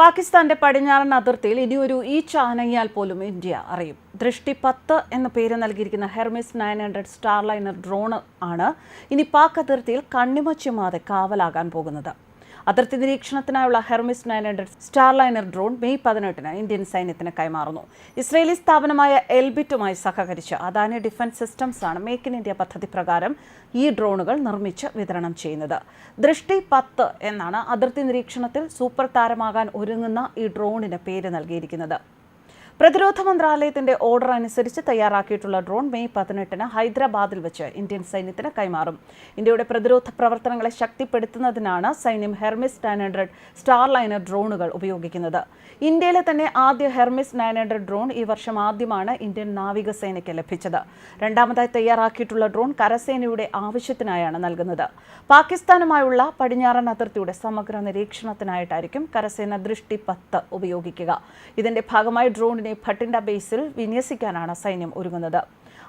പാകിസ്ഥാന്റെ പടിഞ്ഞാറൻ അതിർത്തിയിൽ ഇനിയൊരു ഈ ചാനങ്ങിയാൽ പോലും ഇന്ത്യ അറിയും. ദൃഷ്ടി പത്ത് എന്ന പേര് നൽകിയിരിക്കുന്ന Hermes nine hundred starliner drone ആണ് ഇനി പാക് അതിർത്തിയിൽ കണ്ണിമച്ചുമാതെ കാവലാകാൻ പോകുന്നത്. അതിർത്തി നിരീക്ഷണത്തിനായുള്ള Hermes nine hundred starliner drone May പതിനെട്ടിന് ഇന്ത്യൻ സൈന്യത്തിന് കൈമാറുന്നു. ഇസ്രയേലി സ്ഥാപനമായ എൽബിറ്റുമായി സഹകരിച്ച് അദാനി ഡിഫൻസ് സിസ്റ്റംസ് ആണ് മേക്ക് ഇൻ ഇന്ത്യ പദ്ധതി പ്രകാരം ഈ ഡ്രോണുകൾ നിർമ്മിച്ച് വിതരണം ചെയ്യുന്നത്. ദൃഷ്ടി പത്ത് എന്നാണ് അതിർത്തി നിരീക്ഷണത്തിൽ സൂപ്പർ താരമാകാൻ ഒരുങ്ങുന്ന ഈ ഡ്രോണിന് പേര് നൽകിയിരിക്കുന്നത്. പ്രതിരോധ മന്ത്രാലയത്തിന്റെ ഓർഡർ അനുസരിച്ച് തയ്യാറാക്കിയിട്ടുള്ള ഡ്രോൺ മെയ് പതിനെട്ടിന് ഹൈദരാബാദിൽ വെച്ച് ഇന്ത്യൻ സൈന്യത്തിന് കൈമാറും. ഇന്ത്യയുടെ പ്രതിരോധ പ്രവർത്തനങ്ങളെ ശക്തിപ്പെടുത്തുന്നതിനാണ് സൈന്യം ഹെർമിസ് നയൻ ഹൺഡ്രഡ് സ്റ്റാർലൈനർ ഡ്രോണുകൾ ഉപയോഗിക്കുന്നത്. ഇന്ത്യയിലെ തന്നെ ആദ്യ ഹെർമിസ് നയൻ ഹൺഡ്രഡ് ഡ്രോൺ ഈ വർഷം ആദ്യമാണ് ഇന്ത്യൻ നാവികസേനയ്ക്ക് ലഭിച്ചത്. രണ്ടാമതായി തയ്യാറാക്കിയിട്ടുള്ള ഡ്രോൺ കരസേനയുടെ ആവശ്യത്തിനായാണ് നൽകുന്നത്. പാകിസ്ഥാനുമായുള്ള പടിഞ്ഞാറൻ അതിർത്തിയുടെ സമഗ്ര നിരീക്ഷണത്തിനായിട്ടായിരിക്കും കരസേന ദൃഷ്ടി പത്ത് ഉപയോഗിക്കുക. ഇതിന്റെ ഭാഗമായി ഡ്രോണിനെ ഭട്ടിൻഡ ബേസിൽ വിന്യസിക്കാനാണ് സൈന്യം ഒരുങ്ങുന്നത്.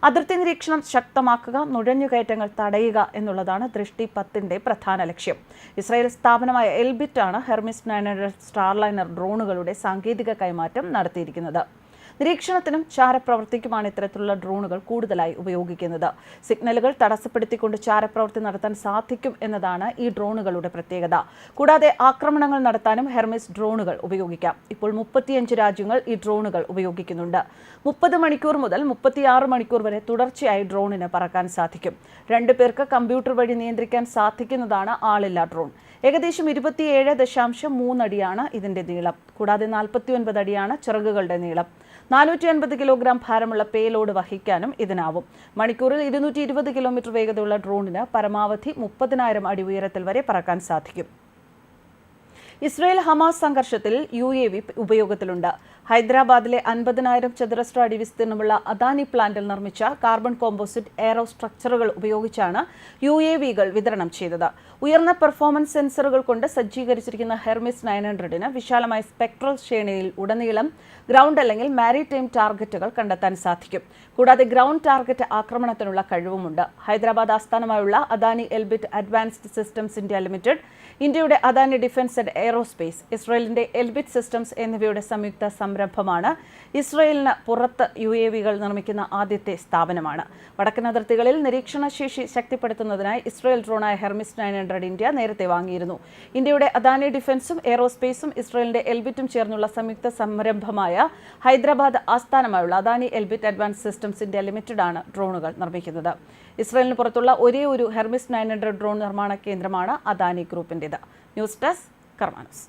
അതിർത്തി നിരീക്ഷണം ശക്തമാക്കുക നുഴഞ്ഞുകയറ്റങ്ങൾ തടയുക എന്നുള്ളതാണ് ദൃഷ്ടി പത്തിന്റെ പ്രധാന ലക്ഷ്യം. ഇസ്രായേൽ സ്ഥാപനമായ എൽബിറ്റാണ് ഹെർമിസ് ഹൺഡ്രഡ് സ്റ്റാർലൈനർ ഡ്രോണുകളുടെ സാങ്കേതിക കൈമാറ്റം നടത്തിയിരിക്കുന്നത്. നിരീക്ഷണത്തിനും ചാരപ്രവർത്തിക്കുമാണ് ഇത്തരത്തിലുള്ള ഡ്രോണുകൾ കൂടുതലായി ഉപയോഗിക്കുന്നത്. സിഗ്നലുകൾ തടസ്സപ്പെടുത്തിക്കൊണ്ട് ചാരപ്രവൃത്തി നടത്താൻ സാധിക്കും എന്നതാണ് ഈ ഡ്രോണുകളുടെ പ്രത്യേകത. കൂടാതെ ആക്രമണങ്ങൾ നടത്താനും ഹെർമിസ് ഡ്രോണുകൾ ഉപയോഗിക്കാം. ഇപ്പോൾ മുപ്പത്തിയഞ്ച് രാജ്യങ്ങൾ ഈ ഡ്രോണുകൾ ഉപയോഗിക്കുന്നുണ്ട്. മുപ്പത് മണിക്കൂർ മുതൽ മുപ്പത്തിയാറ് മണിക്കൂർ വരെ തുടർച്ചയായി ഡ്രോണിന് പറക്കാൻ സാധിക്കും. രണ്ടു പേർക്ക് കമ്പ്യൂട്ടർ വഴി നിയന്ത്രിക്കാൻ സാധിക്കുന്നതാണ് ആളില്ലാ ഡ്രോൺ. ഏകദേശം ഇരുപത്തിയേഴ് ദശാംശം മൂന്നടിയാണ് ഇതിന്റെ നീളം. കൂടാതെ നാൽപ്പത്തി ഒൻപത് അടിയാണ് ചിറകുകളുടെ നീളം. നാനൂറ്റി അൻപത് കിലോഗ്രാം ഭാരമുള്ള പേലോഡ് വഹിക്കാനും ഇതിനാവും. മണിക്കൂറിൽ ഇരുന്നൂറ്റി ഇരുപത് കിലോമീറ്റർ വേഗതയുള്ള ഡ്രോണിന് പരമാവധി മുപ്പതിനായിരം അടി ഉയരത്തിൽ വരെ പറക്കാൻ സാധിക്കും. ഇസ്രയേൽ ഹമാസ് സംഘർഷത്തിൽ യു എ വി ഉപയോഗത്തിലുണ്ട്. ഹൈദരാബാദിലെ അൻപതിനായിരം ചതുരശ്ര അടി വിസ്തീർണമുള്ള അദാനി പ്ലാന്റിൽ നിർമ്മിച്ച കാർബൺ കോമ്പോസിറ്റ് എയറോ സ്ട്രക്ചറുകൾ ഉപയോഗിച്ചാണ് യു എ വികൾ വിതരണം ചെയ്തത്. ഉയർന്ന പെർഫോമൻസ് സെൻസറുകൾ കൊണ്ട് സജ്ജീകരിച്ചിരിക്കുന്ന ഹെർമിസ് നയൻ ഹൺഡ്രഡിന് വിശാലമായ സ്പെക്ട്രൽ ശ്രേണിയിൽ ഉടനീളം ഗ്രൗണ്ട് അല്ലെങ്കിൽ മാരിടൈം ടാർഗറ്റുകൾ കണ്ടെത്താൻ സാധിക്കും. കൂടാതെ ഗ്രൗണ്ട് ടാർഗറ്റ് ആക്രമണത്തിനുള്ള കഴിവുമുണ്ട്. ഹൈദരാബാദ് ആസ്ഥാനമായുള്ള Adani Elbit advanced systems India limited ഇന്ത്യയുടെ അദാനി ഡിഫൻസ് ആൻഡ് എയറോസ്പേസ് ഇസ്രയേലിന്റെ എൽബിറ്റ് സിസ്റ്റംസ് എന്നിവയുടെ സംയുക്ത സംരംഭമാണ് ഇസ്രയേലിന് പുറത്ത് യു എ വികൾ നിർമ്മിക്കുന്ന ആദ്യത്തെ സ്ഥാപനമാണ്. വടക്കൻ അതിർത്തികളിൽ നിരീക്ഷണശേഷി ശക്തിപ്പെടുത്തുന്നതിനായി ഇസ്രയേൽ ഡ്രോണായ ഹെർമിസ് നയൻ ഹൺഡ്രഡ് ഇന്ത്യ നേരത്തെ വാങ്ങിയിരുന്നു. ഇന്ത്യയുടെ അദാനി ഡിഫൻസും എയറോസ്പേസും ഇസ്രയേലിന്റെ എൽബിറ്റും ചേർന്നുള്ള സംയുക്ത സംരംഭമായ ഹൈദരാബാദ് ആസ്ഥാനമായുള്ള Adani Elbit advance systems India limited ആണ് ഡ്രോണുകൾ നിർമ്മിക്കുന്നത്. ഇസ്രയേലിന് പുറത്തുള്ള ഒരേ ഒരു ഹെർമിസ് നയൻ ഹൺഡ്രഡ് ഡ്രോൺ നിർമ്മാണ കേന്ദ്രമാണ് അദാനി ഗ്രൂപ്പിന്റേത്. News desk കർമാനസ്.